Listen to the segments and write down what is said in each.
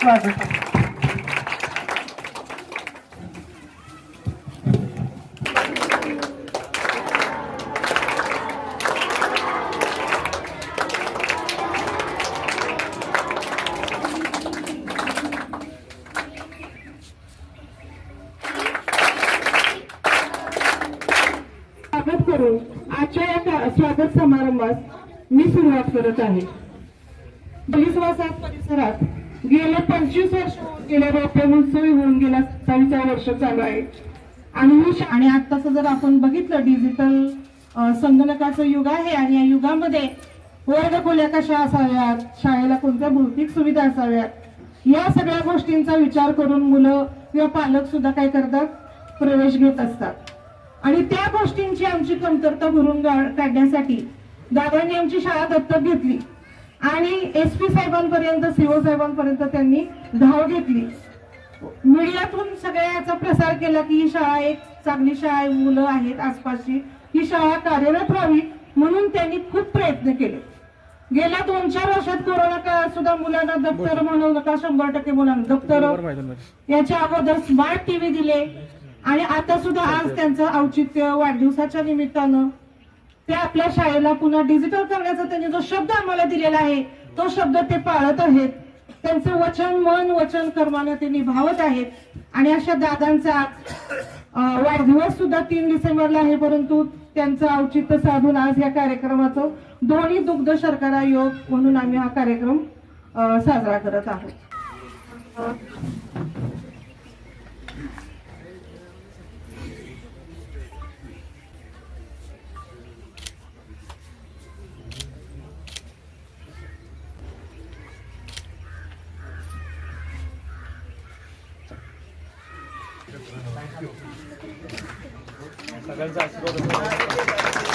स्वागत करून आजच्या या का- स्वागत समारंभास मी सुरुवात करत आहे. बहिस्वासात परिसरात गेले पंचवीस वर्ष होऊन गेले रोपे उत्सव होऊन गेला सत्तावीसा वर्ष चालू आहे. आणि आणि आत्ताचं जर आपण बघितलं डिजिटल संगणकाचं युग आहे आणि या युगामध्ये वर्गखोल्या कशा असाव्यात? शाळेला कोणत्या भौतिक सुविधा असाव्यात? या सगळ्या गोष्टींचा विचार करून मुलं किंवा पालक सुद्धा काय करतात? प्रवेश घेत असतात. आणि त्या गोष्टींची आमची कमतरता भरून गा- काढण्यासाठी दादांनी आमची शाळा दत्तक घेतली. आणि एस पी साहेबांपर्यंत सीओ साहेबांपर्यंत त्यांनी धाव घेतली. मीडियातून सगळ्या याचा प्रसार केला की ही शाळा एक चांगली शाळा आहे मुलं आहेत आसपासची. ही शाळा कार्यरत व्हावी म्हणून त्यांनी खूप प्रयत्न केले. गेल्या दोन चार वर्षात कोरोना काळात सुद्धा मुलांना दप्तर म्हणू नका शंभर टक्के मुलांना दप्तर. याच्या अगोदर स्मार्ट टीव्ही दिले आणि आता सुद्धा आज त्यांचं औचित्य वाढदिवसाच्या निमित्तानं ते आपल्या शाळेला पुन्हा डिजिटल करण्याचा त्यांनी जो शब्द आम्हाला दिलेला आहे तो शब्द ते पाळत आहेत. त्यांचं वचन मन वचन कर्मानं ते निभावत आहेत. आणि अशा दादांचा आज वाढदिवस सुद्धा तीन डिसेंबरला आहे परंतु त्यांचं औचित्य साधून आज या कार्यक्रमाचं दोन्ही दुग्ध शर्करा योग म्हणून आम्ही हा कार्यक्रम साजरा करत आहोत. सगळ्यांचा आशीर्वाद.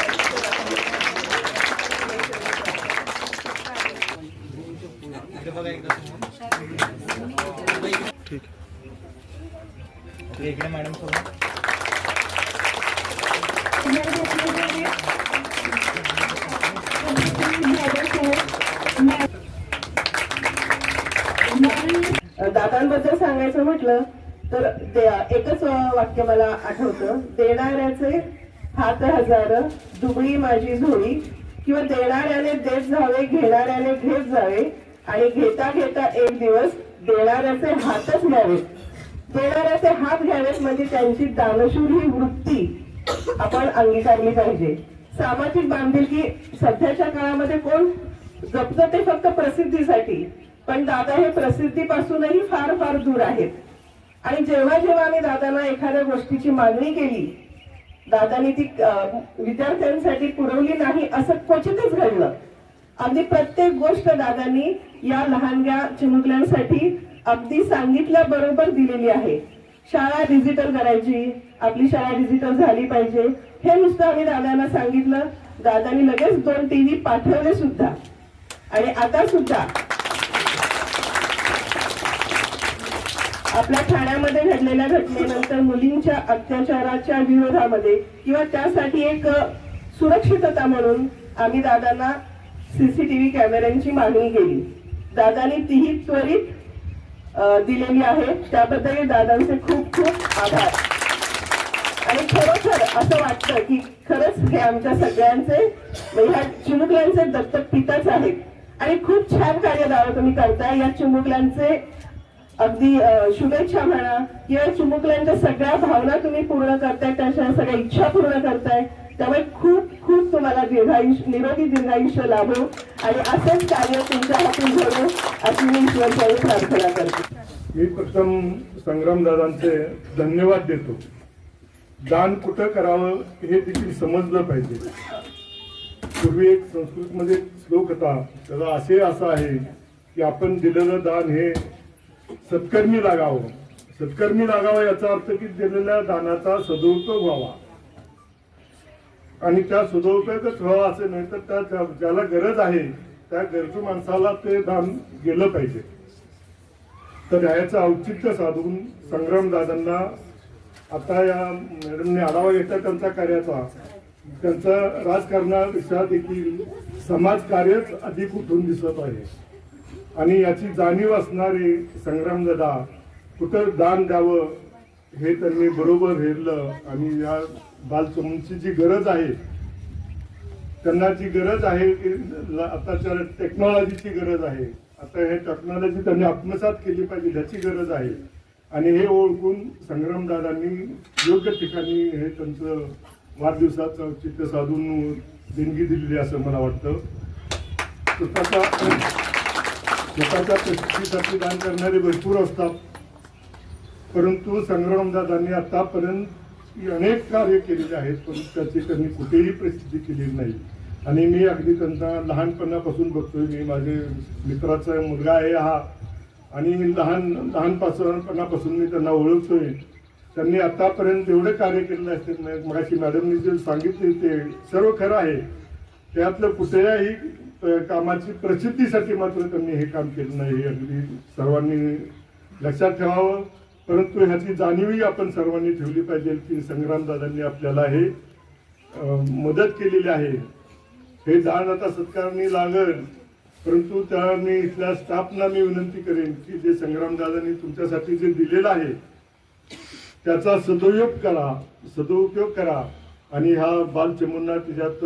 ठीक इकडे मॅडम दादांबद्दल सांगायचं म्हटलं तर एकच वाक्य मला आठवतं. देणाऱ्याचे हात हजार दुबळी माझी झोळी किंवा देणाऱ्याने देत जावे घेणाऱ्याने घेत जावे. आणि घेता घेता एक दिवस देणाऱ्याचे हातच घ्यावे देणाऱ्याचे हात घ्यावेत म्हणजे त्यांची दानशूर ही वृत्ती. आपण अंगीकारली पाहिजे. सामाजिक बांधिलकी सध्याच्या काळामध्ये कोण? जपतं ते फक्त प्रसिद्धीसाठी. पण दादा हे प्रसिद्धीपासूनही फार फार दूर आहेत. आणि जेव्हा जेव्हा आम्ही दादांना एखाद्या गोष्टीची मागणी केली दादानी ती विद्यार्थ्यांसाठी पुरवली नाही असं क्वचितच घडलं. अगदी प्रत्येक गोष्ट दादांनी या लहानग्या चिमुकल्यांसाठी अगदी सांगितल्याबरोबर दिलेली आहे. शाळा डिजिटल करायची आपली शाळा डिजिटल झाली पाहिजे हे नुसतं आम्ही दादांना सांगितलं. दादानी लगेच दोन टीव्ही पाठवले सुद्धा. आणि आता सुद्धा आपल्या ठाण्यामध्ये घडलेल्या घटनेनंतर मुलींच्या अत्याचाराच्या विरोधामध्ये किंवा त्यासाठी एक सुरक्षितता म्हणून आम्ही दादांना सीसीटीव्ही कॅमेऱ्यांची मागणी केली. दादानी तीही त्वरित दिलेली आहे. त्याबद्दल दादांचे खूप खूप आभार. आणि खरोखर असं वाटतं की खरंच हे आमच्या सगळ्यांचे म्हणजे ह्या चिमुकल्यांचे दत्तक पिताच आहेत. आणि खूप छान कार्य दादा तुम्ही करताय. या चिमुकल्यांचे अगदी शुभेच्छा म्हणा. किंवा चिमुकल्यांच्या सगळ्या भावना तुम्ही पूर्ण करताय त्यांच्या सगळ्या इच्छा पूर्ण करताय त्यामुळे खूप खूप तुम्हाला दीर्घायुष्य निरोगी दीर्घायुष्य लाभो. आणि असंच कार्य तुमच्या हातून घडो अशी मी ईश्वरच्याही प्रार्थना करते. मी प्रथम संग्रामदादांचे धन्यवाद देतो. दान कुठं करावं हे देखील समजलं पाहिजे. पूर्वी एक संस्कृतमध्ये श्लोक होता त्याचा असे असा आहे की आपण दिलेलं दान हे सत्कर्मी लागावं. सत्कर्मी लागावं याचा अर्थ की दिलेल्या दानाचा सदुपयोग व्हावा. आणि त्या सदुपयोगच व्हावा असे नाही तर त्या ज्याला गरज आहे त्या गरजू माणसाला ते दान गेलं पाहिजे. तर याचं औचित्य साधून संग्राम दादांना आता या मॅडमने आढावा घेतला त्यांचा कार्याचा. त्यांचं राजकारणा देखील समाज कार्यच अधिक उठून दिसत आहे. आणि याची जाणीव असणारे संग्रामदादा कुठं दान द्यावं हे त्यांनी बरोबर हेरलं आणि या बालचमूंची जी गरज आहे त्यांना जी गरज आहे की आताच्या टेक्नॉलॉजीची गरज आहे आता हे टेक्नॉलॉजी त्यांनी आत्मसात केली पाहिजे ह्याची गरज आहे. आणि हे ओळखून संग्रामदादांनी योग्य ठिकाणी हे त्यांचं वाढदिवसाचं औचित्य साधून देणगी दिलेली असं मला वाटतं. स्वतःचा स्वतःच्या प्रसिद्धीसाठी दान करणारे भरपूर असतात. परंतु संग्रामदादांनी आतापर्यंत अनेक कार्य केलेले आहेत पण त्याची त्यांनी कुठेही प्रसिद्धी केलेली नाही. आणि मी अगदी त्यांना लहानपणापासून बघतोय. मी माझे मित्राचा मुलगा आहे हा. आणि लहान लहानपासूनपणापासून मी त्यांना ओळखतोय. त्यांनी आतापर्यंत एवढे कार्य केलेले असते मगाशी मॅडमनी जे सांगितले ते सर्व खरं आहे. त्यातलं कुठल्याही कामाची प्रसिद्धीसाठी मात्र त्यांनी हे काम केलं नाही हे अगदी सर्वांनी लक्षात ठेवावं. परंतु ह्याची जाणीवही आपण सर्वांनी ठेवली पाहिजे की संग्रामदादांनी आपल्याला हे मदत केलेली आहे. हे जाण आता सत्कारणी लागल परंतु त्या मी इथल्या स्टाफना मी विनंती करेन की जे संग्रामदादांनी तुमच्यासाठी जे दिलेलं आहे त्याचा सदुपयोग करा सदुपयोग करा. आणि ह्या बालचमूंना त्याच्यात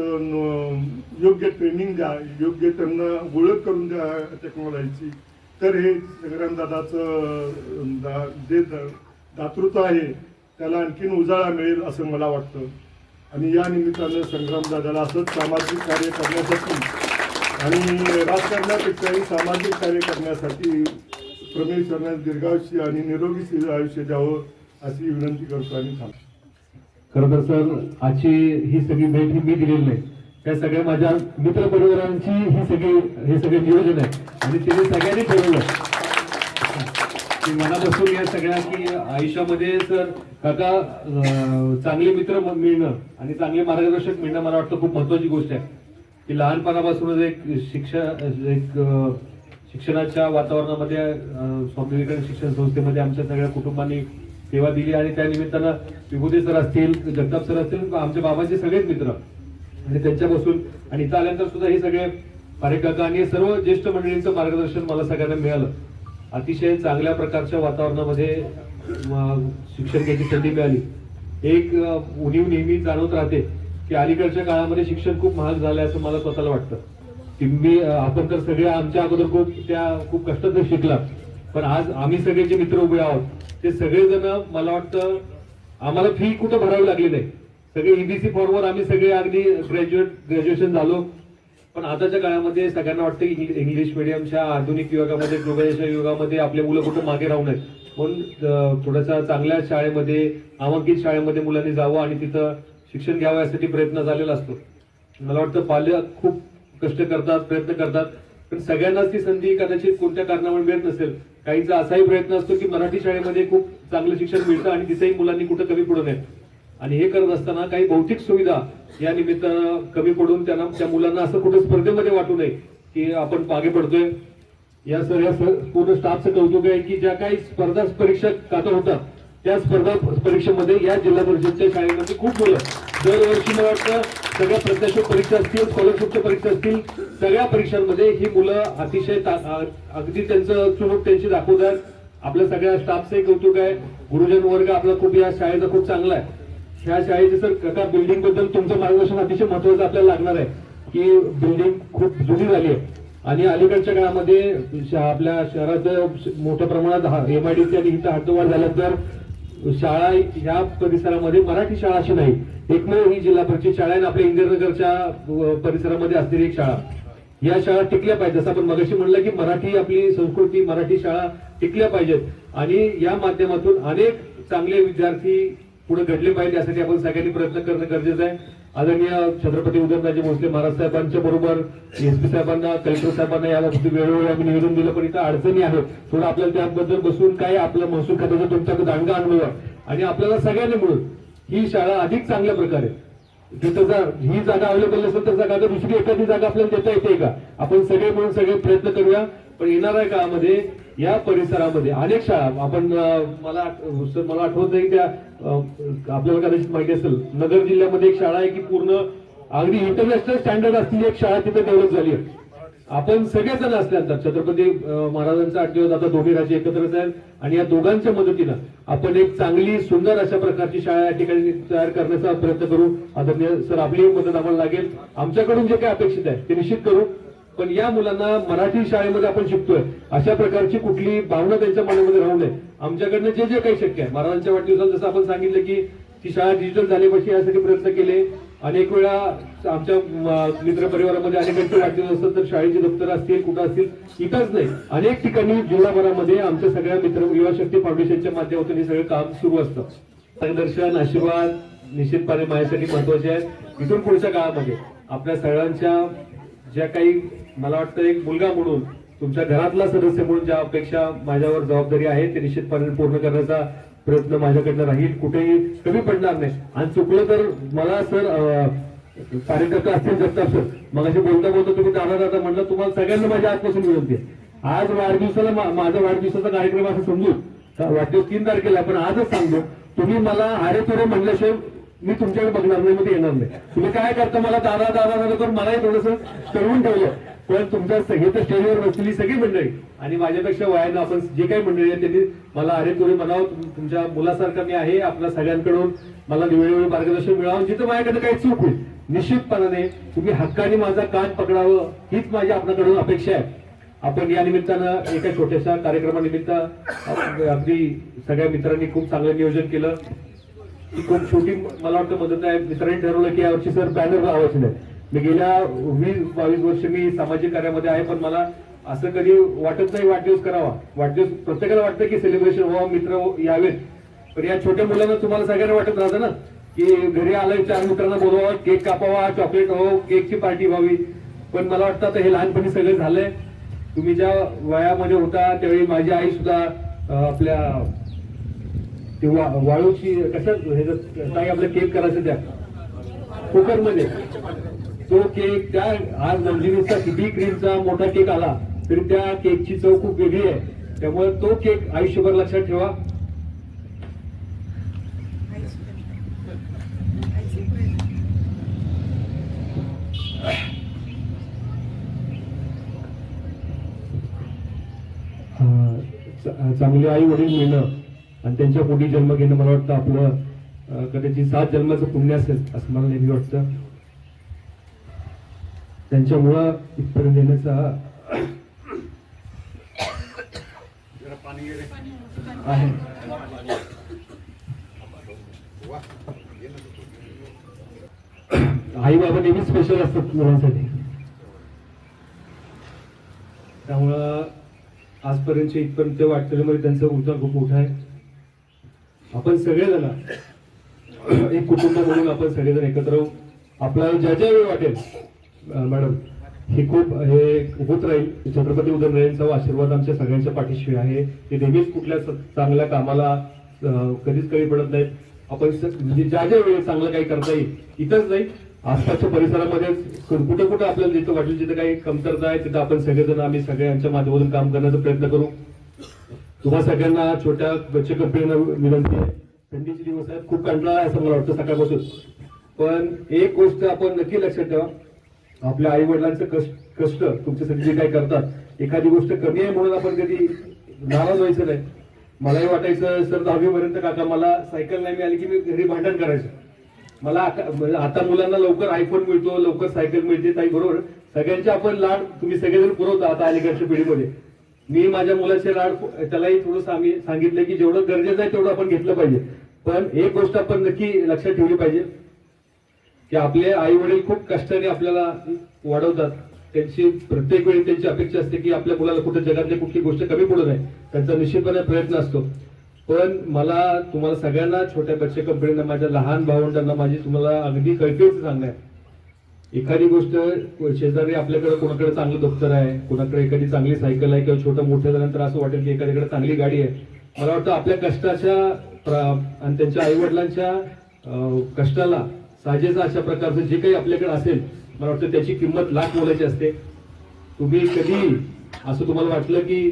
योग्य ट्रेनिंग द्या योग्य त्यांना ओळख करून द्या टेक्नॉलॉजीची तर हे संग्रामदादाचं दा- जे द- दातृत्व आहे त्याला आणखीन उजाळा मिळेल असं मला वाटतं. आणि या निमित्तानं संग्रामदादाला असंच सामाजिक कार्य करण्यासाठी आणि राजकारणापेक्षाही सामाजिक कार्य करण्यासाठी परमेश्वराने दीर्घायुष्य आणि निरोगी आयुष्य द्यावं अशी विनंती करतो आणि थांबतो. खरं तर सर आजची ही सगळी भेट ही मी दिलेली नाही. त्या सगळ्या माझ्या मित्र परिवारांची ही सगळी हे सगळे नियोजन आहे. आणि तिने सगळ्यांनी ठरवलं. की मनापासून या सगळ्या की आयुष्यामध्ये सर काका चांगले मित्र मिळणं आणि चांगले मार्गदर्शक मिळणं मला वाटतं खूप महत्वाची गोष्ट आहे. की लहानपणापासूनच एक शिक्षण एक शिक्षणाच्या वातावरणामध्ये स्वामी विवेकानंद शिक्षण संस्थेमध्ये आमच्या सगळ्या कुटुंबांनी सेवा दिली आणि त्या निमित्तानं विभूती सर असतील जगताप सर असतील आमच्या बाबाचे सगळेच मित्र आणि त्यांच्यापासून आणि इथं आल्यानंतर सुद्धा हे सगळे कार्यकर्ता आणि हे सर्व ज्येष्ठ मंडळींचं मार्गदर्शन मला सगळ्यांना मिळालं. अतिशय चांगल्या प्रकारच्या वातावरणामध्ये शिक्षण घ्यायची संधी मिळाली. एक उणीव नेहमी जाणवत राहते की अलीकडच्या काळामध्ये शिक्षण खूप महाग झालंय असं मला स्वतःला वाटतं. की मी आपण तर सगळे आमच्या अगोदर खूप त्या खूप कष्टात शिकला पण आज आम्ही सगळे जे मित्र उभे आहोत ते सगळेजण मला वाटतं आम्हाला फी कुठं भरावी लागली नाही. सगळे ईबीसी फॉर्मवर आम्ही सगळे अगदी ग्रॅज्युएट ग्रॅज्युएशन झालो. पण आताच्या काळामध्ये सगळ्यांना वाटतं की इंग्लिश मिडियमच्या आधुनिक युगामध्ये ग्लोबलायझेशन युगामध्ये आपले मुलं कुठं मागे राहू नयेत. म्हणून थोडासा चांगल्या शाळेमध्ये आमांकित शाळेमध्ये मुलांनी जावं आणि तिथं शिक्षण घ्यावं यासाठी प्रयत्न झालेला असतो. मला वाटतं पालक खूप कष्ट करतात प्रयत्न करतात. पण सगळ्यांनाच ती संधी कदाचित कोणत्या कारणामुळे मिळत नसेल काहींचा असाही प्रयत्न असतो की मराठी शाळेमध्ये खूप चांगलं शिक्षण मिळतं आणि तिथेही मुलांनी कुठं कमी पडू नये. आणि हे करत असताना काही भौतिक सुविधा या निमित्तानं कमी पडून त्यांना त्या मुलांना असं कुठं स्पर्धेमध्ये वाटू नये की आपण मागे पडतोय. या सर या सर पूर्ण स्टाफचं कौतुक आहे की ज्या काही स्पर्धा परीक्षा काका होतात त्या स्पर्धा परीक्षेमध्ये या जिल्हा परिषदच्या शाळेमध्ये खूप मुलं दरवर्षी मला वाटतं सगळ्या प्रत्याशिक परीक्षा असतील स्कॉलरशिपच्या परीक्षा असतील सगळ्या परीक्षांमध्ये ही मुलं अतिशय ता- अगदी त्यांचं चुणूक त्यांची दाखवतात आपल्या सगळ्या स्टाफचंही कौतुक आहे. गुरुजन वर्ग आपला खूप या शाळेचा खूप चांगला आहे. ह्या शाळेचे सर काका बिल्डिंगबद्दल तुमचं मार्गदर्शन अतिशय महत्वाचं आपल्याला लागणार आहे. की बिल्डिंग खूप जुनी झाली आहे. आणि अलीकडच्या काळामध्ये श- आपल्या शहरात मोठ्या प्रमाणात एमआयडीसी आणि इथं हद्दवाढ झाल्यानंतर शाळा ह्या परिसरामध्ये मराठी शाळा अशी नाही. एकमेव ही जिल्हा परिषद शाळा आहे आणि आपल्या इंदिरानगरच्या परिसरामध्ये असलेली एक शाळा. या शाळा टिकल्या पाहिजेत. जसं आपण मगाशी म्हणलं की मराठी आपली संस्कृती मराठी शाळा टिकल्या पाहिजेत. आणि या माध्यमातून अनेक चांगले विद्यार्थी पुढे घडले पाहिजे यासाठी आपण सगळ्यांनी प्रयत्न करणं गरजेचं आहे. आदरणीय छत्रपती उदयनराजे भोसले महाराज साहेबांच्या बरोबर एसपी साहेबांना कलेक्टर साहेबांना याबाबतीत वेळोवेळी आम्ही निवेदन दिलं पण इथं अडचणी आहेत. थोडं आपल्याला त्याबद्दल बसून काय आपलं महसूल खात्याचा तुमच्याकडे दांडगा अनुभव आणि आपल्याला सगळ्यांनी मिळून ही शाळा अधिक चांगल्या प्रकारे तिथं जर ही जागा अवेलेबल नसेल तर जागा दुसरी एखादी जागा आपल्याला देता येते का? आपण सगळे मिळून सगळे प्रयत्न करूया पण येणाऱ्या काळामध्ये या परिसरामध्ये अनेक शाळा आपण मला सर मला आठवत नाही त्या आपल्याला कदाचित माहिती असेल नगर जिल्ह्यामध्ये एक शाळा आहे की पूर्ण अगदी इंटरनॅशनल स्टँडर्ड असलेली एक शाळा तिथे डेव्हलप झाली आहे. आपण सगळेजण असल्यानंतर छत्रपती महाराजांचा आठ दिवस आता दोन्ही राज्य एकत्रच आहेत आणि या दोघांच्या मदतीनं आपण एक चांगली सुंदर अशा प्रकारची शाळा या ठिकाणी तयार करण्याचा प्रयत्न करू. आदरणीय सर आपली मदत आम्हाला लागेल. आमच्याकडून जे काही अपेक्षित आहे ते निश्चित करू. पण या मुलांना मराठी शाळेमध्ये आपण शिकतोय. अशा प्रकारची कुठली भावना त्यांच्या मनामध्ये राहू नये. आमच्याकडनं जे जे काही शक्य आहे. महाराजांच्या वाढदिवसाला जसं आपण सांगितलं की ती शाळा डिजिटल झाल्यापाशी यासाठी प्रयत्न केले. अनेक वेळा आमच्या मित्र परिवारामध्ये अनेकांचे वाढदिवस असतात तर शाळेची दप्तर असतील कुठं असतील इथंच नाही. अनेक ठिकाणी जिल्हाभरामध्ये आमच्या सगळ्या मित्र युवा शक्ती फाउंडेशनच्या माध्यमातून हे सगळं काम सुरू असतं. मार्गदर्शन आशीर्वाद निश्चितपणे माझ्यासाठी महत्त्वाचे आहेत. इथून पुढच्या काळामध्ये आपल्या सगळ्यांच्या ज्या काही मला वाटतं एक मुलगा म्हणून तुमच्या घरातला सदस्य म्हणून ज्या अपेक्षा माझ्यावर जबाबदारी आहे ते निश्चितपणे पूर्ण करण्याचा प्रयत्न माझ्याकडनं राहील. कुठेही कमी पडणार नाही. आणि चुकलं तर मला सर कार्यकर्ता असतील जगताप सर मग असे बोलता बोलता तुम्ही दादा दादा म्हणलं तुम्हाला सगळ्यांना माझ्या आजपासून विनंती आहे. आज वाढदिवसाला माझा वाढदिवसाचा कार्यक्रम असं समजू वाढदिवस तीन तारखेला पण आजच सांगतो तुम्ही मला आरे तुरे म्हणल्याशिवाय मी तुमच्याकडे बघणार नाही मध्ये येणार नाही. तुम्ही काय करता मला दादा दादा दादा करून मलाही थोडस करून ठेवलं. पण तुमच्या सगळे तर स्टेजवर बसलेली सगळी मंडळी आणि माझ्यापेक्षा वयानं आपण जे काही मंडळी आहेत त्यांनी मला अरे तुम्ही म्हणावं तुमच्या मुलासारखा मी आहे आपल्या सगळ्यांकडून. मला वेळोवेळी मार्गदर्शन मिळावं. जिथं माझ्याकडे काही चूक होईल निश्चितपणाने तुम्ही हक्काने माझा कान पकडावं हीच माझी आपल्याकडून अपेक्षा आहे. आपण या निमित्तानं एका छोट्याशा कार्यक्रमानिमित्त अगदी सगळ्या मित्रांनी खूप चांगलं नियोजन केलं. ही खूप छोटी मला वाटतं मदत आहे. मित्रांनी ठरवलं की यावर्षी सर बॅनर लावायचे नाही. मी गेल्या वीस बावीस वर्ष मी सामाजिक कार्यामध्ये आहे पण मला असं कधी वाटत नाही वाढदिवस करावा. वाढदिवस प्रत्येकाला वाटतं की सेलिब्रेशन व्हावं मित्र यावेत. पण या छोट्या मुलांना तुम्हाला सगळ्यांना वाटत राहतं ना की घरी आलं चार मित्रांना बोलवा केक कापावा चॉकलेट हो केकची पार्टी व्हावी. पण मला वाटतं आता हे लहानपणी सगळं झालंय. तुम्ही ज्या वयामध्ये होता त्यावेळी माझी आई सुद्धा आपल्या किंवा वाळूची कशा ह्याच्यात काही आपलं केक करायचं त्या कुकरमध्ये. तो केक त्या आज नंदिनीचा किती क्रीमचा मोठा केक आला तरी त्या केकची चव खूप वेगळी आहे. त्यामुळे तो केक आयुष्यभर लक्षात ठेवा. चांगली चांगले आई वडील मिळणं. आणि त्यांच्या पोटी जन्म घेणं मला वाटतं आपलं कदाचित सात जन्माचं पुण्य असेल असं मला नेहमी वाटतं. त्यांच्यामुळं इथपर्यंत येण्याचा आहे. आई बाबा नेहमी स्पेशल असतात मुलांसाठी. त्यामुळं आजपर्यंत इथपर्यंत वाटलेल्यामध्ये त्यांचं उद्धार खूप मोठा आहे. आपण सगळेजण एक कुटुंब म्हणून आपण सगळेजण एकत्र राहू आपल्याला ज्या ज्या वेळ वाटेल मॅडम हे खूप हे होत राहील. छत्रपती उदयनरायांचा आशीर्वाद आमच्या सगळ्यांच्या पाठीशी आहे. ते नेहमीच कुठल्या चांगल्या कामाला कधीच कमी पडत नाहीत. आपण म्हणजे ज्या ज्या वेळेस चांगलं काही करता येईल इथंच नाही आसपासच्या परिसरामध्ये कुठं कुठं आपल्याला जिथं वाटेल जिथं काही कमतरता आहे तिथं आपण सगळेजण आम्ही सगळ्यांच्या माध्यमातून काम करण्याचा प्रयत्न करू. तुम्हा सगळ्यांना छोट्या बच्चे कंपनीला विनंती आहे. थंडीचे दिवस आहेत खूप कंटाळा आहे असं मला वाटतं सकाळपासून. पण एक गोष्ट आपण नक्की लक्षात ठेवा. आपल्या आई वडिलांचं कष्ट कष्ट तुमच्यासाठी जे काय करतात एखादी गोष्ट कमी आहे म्हणून आपण कधी नाराज व्हायचं नाही. मलाही वाटायचं सर दहावीपर्यंत काका मला सायकल नाही मिळाली की मी घरी भांडण करायचं. मला आता म्हणजे आता मुलांना लवकर आयफोन मिळतो लवकर सायकल मिळते ताई बरोबर. सगळ्यांचे आपण लाड तुम्ही सगळेजण पुरवता आता अलीकडच्या पिढीमध्ये. मी माझ्या मुलाचे लाड त्यालाही थोडंसं आम्ही सांगितलं की जेवढं गरजेचं आहे तेवढं आपण घेतलं पाहिजे. पण एक गोष्ट आपण नक्की लक्षात ठेवली पाहिजे की आपले आई वडील खूप कष्टाने आपल्याला वाढवतात. त्यांची प्रत्येक वेळी त्यांची अपेक्षा असते की आपल्या मुलाला कुठे जगातली कुठली गोष्ट कमी पडू नये त्यांचा निश्चितपणे प्रयत्न असतो. पण मला तुम्हाला सगळ्यांना छोट्या बच्चे कंपनीना माझ्या लहान भावंडांना माझी तुम्हाला अगदी कळकळीचं सांगणं आहे. एखादी गोष्ट शेजारी आपल्याकडे कोणाकडे चांगलं दप्तर आहे कोणाकडे एखादी चांगली सायकल आहे किंवा छोटं मोठं झाल्यानंतर असं वाटेल की एखाद्याकडे चांगली गाडी आहे. मला वाटतं आपल्या कष्टाच्या आणि त्यांच्या आईवडिलांच्या कष्टाला साजेसा अशा प्रकारचं जे काही आपल्याकडे असेल मला वाटतं त्याची किंमत लाख मोलाची असते. तुम्ही कधी असं तुम्हाला वाटलं की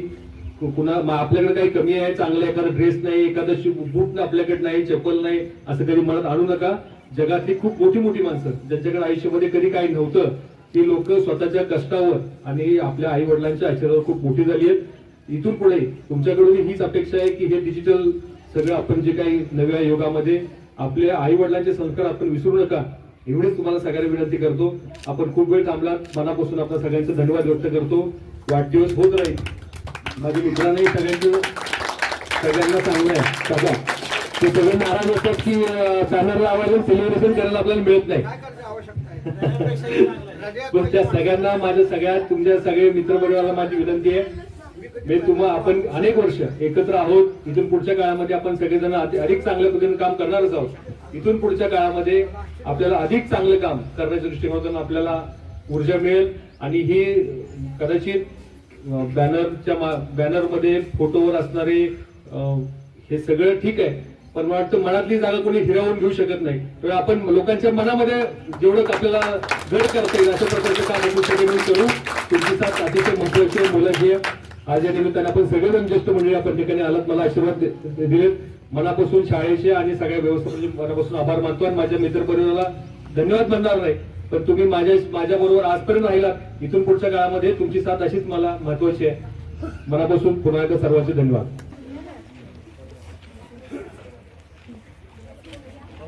कुणा आपल्याकडे काही कमी आहे चांगलं एखादा ड्रेस नाही एखादा बूट आपल्याकडे नाही चप्पल नाही असं कधी मनात आणू नका. जगातली खूप मोठी मोठी माणसं. ज्यांच्याकडे आयुष्यामध्ये कधी काही नव्हतं ती लोक स्वतःच्या कष्टावर आणि आपल्या आई वडिलांच्या आशीर्वादावर खूप मोठी झाली आहेत. इथून पुढे तुमच्याकडून हीच अपेक्षा आहे की हे डिजिटल सगळं आपण जे काही नव्या योगामध्ये आपल्या आई वडिलांचे संस्कार आपण विसरू नका. एवढेच तुम्हाला सगळ्यांना विनंती करतो. आपण खूप वेळ थांबलात. मनापासून आपल्या सगळ्यांचा धन्यवाद व्यक्त करतो. वाढदिवस होत राहील. माझ्या मित्रांनाही सगळ्यांचं सगळ्यांना चांगलं आहे. सगळं ते सगळे नाराज असतात की बॅनर लावायला सेलिब्रेशन करायला आपल्याला मिळत नाही. पण त्या सगळ्यांना माझ्या सगळ्या तुमच्या सगळे मित्रपरिवाराला माझी विनंती आहे. मी तुम्हा आपण अनेक वर्ष एकत्र आहोत. इथून पुढच्या काळामध्ये आपण सगळेजण अधिक चांगल्या पद्धतीने काम करणारच आहोत. इथून पुढच्या काळामध्ये आपल्याला अधिक चांगलं काम करण्याच्या दृष्टिकोनातून आपल्याला ऊर्जा मिळेल. आणि ही कदाचित बॅनरच्या बॅनरमध्ये फोटोवर असणारे हे सगळं ठीक आहे. पण मला वाटतं मनातली जागा कोणी हिरावून घेऊ शकत नाही. तर आपण लोकांच्या मनामध्ये जेवढं आपल्याला घड करता येईल अशा प्रकारचे काम आपण सगळे मिळून करू. तुमची साथ अतिशय महत्वाची मुलं आहे. आज या निमित्ताने आपण सगळेजण ज्येष्ठ मंडळी आपण ठिकाणी आलात मला आशीर्वाद दे- दिलेत. मनापासून शाळेचे आणि सगळ्या व्यवस्थापनाचे मनापासून आभार मानतो आणि माझ्या मित्रपरिवाराला धन्यवाद म्हणणार नाही. पण तुम्ही माझ्या माझ्या बरोबर आजपर्यंत राहिलात. इथून पुढच्या काळामध्ये तुमची साथ अशीच मला महत्वाची आहे. मनापासून पुन्हा एकदा सर्वांचे धन्यवाद.